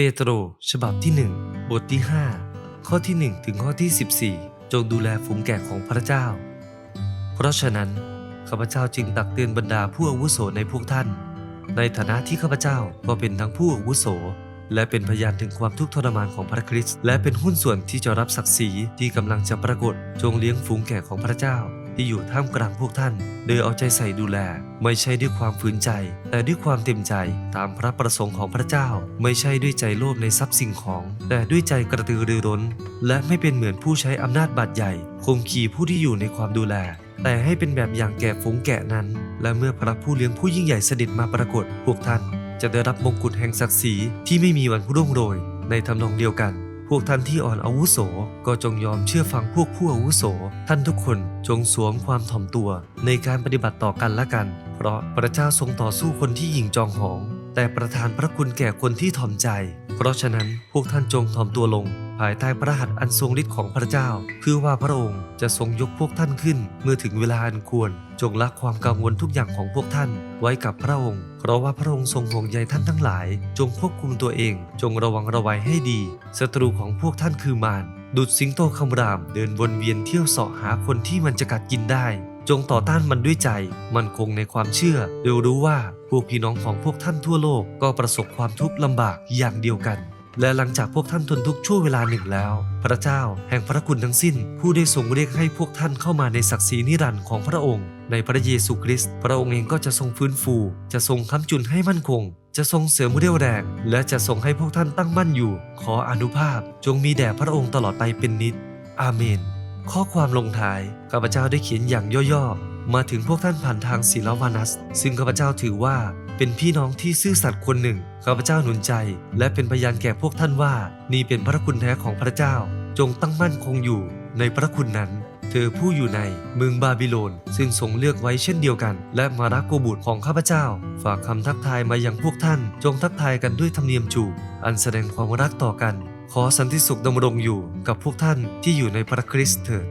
เปโตร ฉบับที่ 1 บทที่ 5 ข้อที่ 1 ถึงข้อที่ 14 จงดูแลฝูงแกะของพระเจ้า เพราะฉะนั้น ข้าพเจ้าจึงตักเตือนบรรดาผู้อาวุโสในพวกท่าน ในฐานะที่ข้าพเจ้าก็เป็นทั้งผู้อาวุโส และเป็นพยานถึงความทุกข์ทรมานของพระคริสต์และเป็นหุ้นส่วนที่จะรับศักดิ์ศรีที่กำลังจะปรากฏ จงเลี้ยงฝูงแกะของพระเจ้า ที่อยู่ท่ามกลางพวกท่าน โดยเอาใจใส่ดูแล ไม่ใช่ด้วยความฝืนใจ แต่ด้วยความเต็มใจตามพระประสงค์ของพระเจ้า ไม่ใช่ด้วยใจโลภในทรัพย์สิ่งของ แต่ด้วยใจกระตือรือร้น และไม่เป็นเหมือนผู้ใช้อำนาจบาดใหญ่ข่มขี่ผู้ที่อยู่ในความดูแล แต่ให้เป็นแบบอย่างแก่ฝูงแกะนั้น และเมื่อพระผู้เลี้ยงผู้ยิ่งใหญ่เสด็จมาปรากฏพวกท่าน จะได้รับมงกุฎแห่งศักดิ์ศรีที่ไม่มีวันร่วงโรยในทำนองเดียวกัน พวกท่านที่อ่อนอาวุโสก็จงยอมเชื่อฟังพวกผู้อาวุโส ท่านทุกคนจงสวมความถ่อมตัวในการปฏิบัติต่อกันและกัน เพราะพระเจ้าทรงต่อสู้คนที่หยิ่งจองหอง แต่ประทานพระคุณแก่คนที่ถ่อมใจ เพราะฉะนั้นพวกท่านจงถ่อมตัวลง ภายใต้พระหัตถ์อันทรงฤทธิ์ของพระเจ้า เพื่อว่าพระองค์จะทรงยกพวกท่านขึ้น เมื่อถึงเวลาอันควร จงละความกังวลทุกอย่างของพวกท่านไว้กับพระองค์ เพราะว่าพระองค์ทรงห่วงใยท่านทั้งหลาย จงควบคุมตัวเอง จงระวังระวัยให้ดี ศัตรูของพวกท่านคือมารดุดสิงโตคำราม เดินวนเวียนเที่ยวเสาะหาคนที่มันจะกัดกินได้ จงต่อต้านมันด้วยใจ มันคงในความเชื่อโดยรู้ว่าพวกพี่น้องของพวกท่านทั่วโลกก็ประสบความทุกข์ลำบากอย่างเดียวกัน และหลังจากพวกท่านทนทุกข์ชั่วเวลาหนึ่งแล้ว พระเจ้าแห่งพระคุณทั้งสิ้น ผู้ได้ทรงเรียกให้พวกท่านเข้ามาในศักดิ์ศรีนิรันดร์ของพระองค์ ในพระเยซูคริสต์พระองค์เองก็จะทรงฟื้นฟู จะทรงค้ำจุนให้มั่นคง จะทรงเสริมเรี่ยวแรงและจะทรงให้พวกท่านตั้งมั่นอยู่ ขออนุภาพ จงมีแด่พระองค์ตลอดไปเป็นนิจอาเมน ข้อความลงท้ายข้าพเจ้าได้เขียนอย่างย่อๆมาถึงพวกท่านผ่านทางศิลวานัส ซึ่งข้าพเจ้าถือว่า เป็นพี่น้องที่ซื่อสัตย์คนหนึ่งข้าพเจ้าหนุนใจ และเป็นพยานแก่พวกท่านว่า นี่เป็นพระคุณแท้ของพระเจ้า จงตั้งมั่นคงอยู่ในพระคุณนั้น เธอผู้อยู่ในเมืองบาบิโลน ซึ่งทรงเลือกไว้เช่นเดียวกัน และมารักโกบุตรของข้าพเจ้า ฝากคำทักทายมายังพวกท่าน จงทักทายกันด้วยธรรมเนียมจูบอันแสดงความรักต่อกัน ขอสันติสุขดำรงอยู่กับพวกท่านที่อยู่ในพระคริสต์เถิด